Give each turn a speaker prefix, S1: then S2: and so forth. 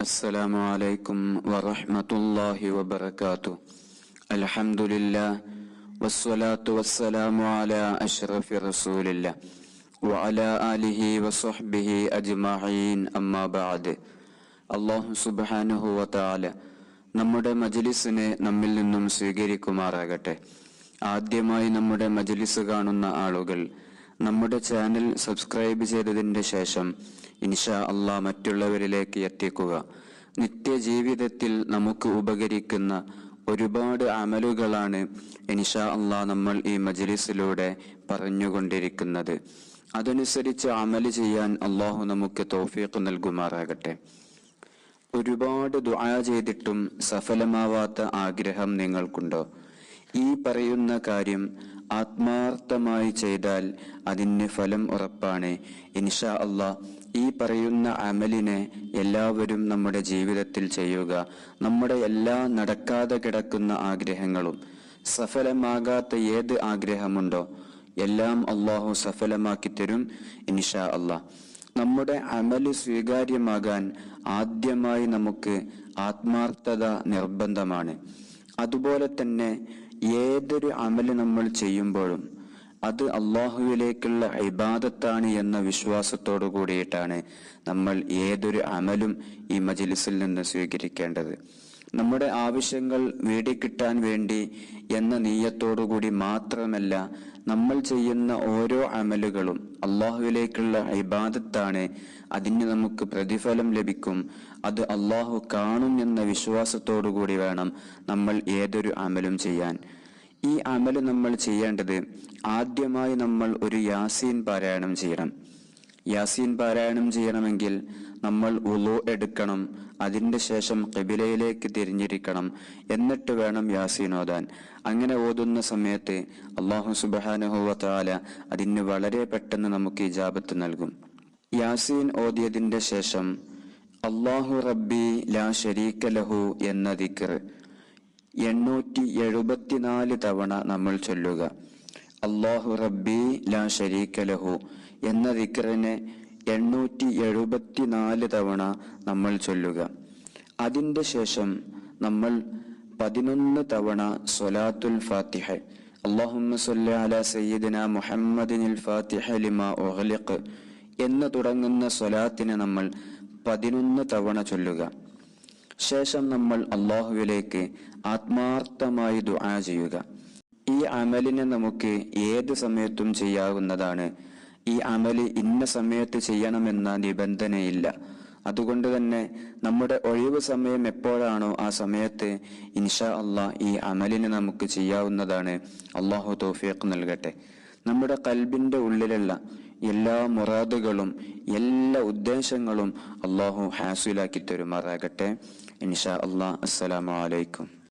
S1: السلام عليكم ورحمة الله وبركاته الحمد لله والصلاة والسلام على أشرف رسول الله وعلى آله وصحبه أجمعين أما بعد അള്ളാഹു സുബാനുഹു വതാല നമ്മുടെ മജലിസിനെ നമ്മിൽ നിന്നും സ്വീകരിക്കുമാറാകട്ടെ ആദ്യമായി നമ്മുടെ മജലിസ് കാണുന്ന ആളുകൾ നമ്മുടെ ചാനൽ സബ്സ്ക്രൈബ് ചെയ്തതിന്റെ ശേഷം ഇൻഷാ അള്ളാ മറ്റുള്ളവരിലേക്ക് എത്തിക്കുക. നിത്യജീവിതത്തിൽ നമുക്ക് ഉപകരിക്കുന്ന ഒരുപാട് അമലുകളാണ് ഇൻഷാ അള്ളാ നമ്മൾ ഈ മജ്ലിസിലൂടെ പറഞ്ഞുകൊണ്ടിരിക്കുന്നത്. അതനുസരിച്ച് അമൽ ചെയ്യാൻ അള്ളാഹു നമുക്ക് തോഫീക്ക് നൽകുമാറാകട്ടെ. ഒരുപാട് ദുആ ചെയ്തിട്ടും സഫലമാവാത്ത ആഗ്രഹം നിങ്ങൾക്കുണ്ടോ? ഈ പറയുന്ന കാര്യം ആത്മാർത്ഥമായി ചെയ്താൽ അതിന് ഫലം ഉറപ്പാണ്. ഇൻഷാ അള്ളാ ഈ പറയുന്ന അമലിനെ എല്ലാവരും നമ്മുടെ ജീവിതത്തിൽ ചെയ്യുക. നമ്മുടെ എല്ലാ നടക്കാതെ കിടക്കുന്ന ആഗ്രഹങ്ങളും സഫലമാകാത്ത ഏത് ആഗ്രഹമുണ്ടോ എല്ലാം അള്ളാഹു സഫലമാക്കി തരും ഇൻഷാ അള്ളാഹ് നമ്മുടെ അമൽ സ്വീകാര്യമാകാൻ ആദ്യമായി നമുക്ക് ആത്മാർത്ഥത നിർബന്ധമാണ്. അതുപോലെ തന്നെ ഏതൊരു അമൽ നമ്മൾ ചെയ്യുമ്പോഴും അത് അള്ളാഹുവിലേക്കുള്ള ഇബാദത്താണ് എന്ന വിശ്വാസത്തോടു കൂടിയിട്ടാണ് നമ്മൾ ഏതൊരു അമലും ഈ മജിലിസിൽ നിന്ന് സ്വീകരിക്കേണ്ടത്. നമ്മുടെ ആവശ്യങ്ങൾ വീടിക്കിട്ടാൻ വേണ്ടി എന്ന നീയത്തോടുകൂടി മാത്രമല്ല നമ്മൾ ചെയ്യുന്ന ഓരോ അമലുകളും അള്ളാഹുവിലേക്കുള്ള ഇബാദത്താണ്. അതിന് നമുക്ക് പ്രതിഫലം ലഭിക്കും. അത് അള്ളാഹു കാണും എന്ന വിശ്വാസത്തോടു കൂടി വേണം നമ്മൾ ഏതൊരു അമലും ചെയ്യാൻ. ഈ അമൽ നമ്മൾ ചെയ്യേണ്ടത് ആദ്യമായി നമ്മൾ ഒരു യാസീൻ പാരായണം ചെയ്യണം. യാസീൻ പാരായണം ചെയ്യണമെങ്കിൽ നമ്മൾ ഉളു എടുക്കണം. അതിന്റെ ശേഷം കബിലയിലേക്ക് തിരിഞ്ഞിരിക്കണം. എന്നിട്ട് വേണം യാസീനോദാൻ അങ്ങനെ ഓതുന്ന സമയത്ത് അള്ളാഹു സുബാനുഹുവല അതിന് വളരെ പെട്ടെന്ന് നമുക്ക് ഇജാബത്ത് നൽകും. യാസീൻ ഓതിയതിന്റെ ശേഷം അള്ളാഹു റബ്ബി ലാ ഷരീക്ക ലഹു എന്ന ദിക്കർ എണ്ണൂറ്റി എഴുപത്തിനാല് തവണ നമ്മൾ ചൊല്ലുക. അള്ളാഹു റബ്ബി ലാ ഷരീക്ക ലഹു എന്ന ദിക്കറിനെ എണ്ണൂറ്റി എഴുപത്തിനാല് തവണ നമ്മൾ ചൊല്ലുക. അതിന്റെ ശേഷം നമ്മൾ പതിനൊന്ന് തവണ സൊലാത്തുൽ ഫാത്തിഹ. അള്ളാഹുമ്മ സല്ല അല സയ്യിദിന മുഹമ്മദിനിൽ ഫാത്തിഹ ലിമ ഒഹലിഖ് എന്ന് തുടങ്ങുന്ന സ്വലാത്തിനെ നമ്മൾ പതിനൊന്ന് തവണ ചൊല്ലുക. ശേഷം നമ്മൾ അള്ളാഹുവിലേക്ക് ആത്മാർത്ഥമായി ദുആ ചെയ്യുക. ഈ അമലിനെ നമുക്ക് ഏത് സമയത്തും ചെയ്യാവുന്നതാണ്? ഈ അമൽ ഇന്ന സമയത്ത് ചെയ്യണമെന്ന നിബന്ധനയില്ല. അതുകൊണ്ട് തന്നെ നമ്മുടെ ഒഴിവ് സമയം എപ്പോഴാണോ ആ സമയത്ത് ഇൻഷാ അള്ളാഹ് ഈ അമലിന് നമുക്ക് ചെയ്യാവുന്നതാണ്. അള്ളാഹു തോഫിയക്ക് നൽകട്ടെ. നമ്മുടെ കൽബിന്റെ ഉള്ളിലുള്ള എല്ലാ മുറാദുകളും എല്ലാ ഉദ്ദേശങ്ങളും അള്ളാഹു ഹാസുലാക്കി തരുമാറാകട്ടെ. ഇൻഷാ അള്ളാഹ് അസ്സലാമു അലൈക്കും.